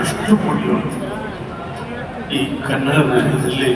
ಎಷ್ಟು ಪುಣ್ಯವಂತರು ಈ ಕನ್ನಡ ನಾಡಿನಲ್ಲಿ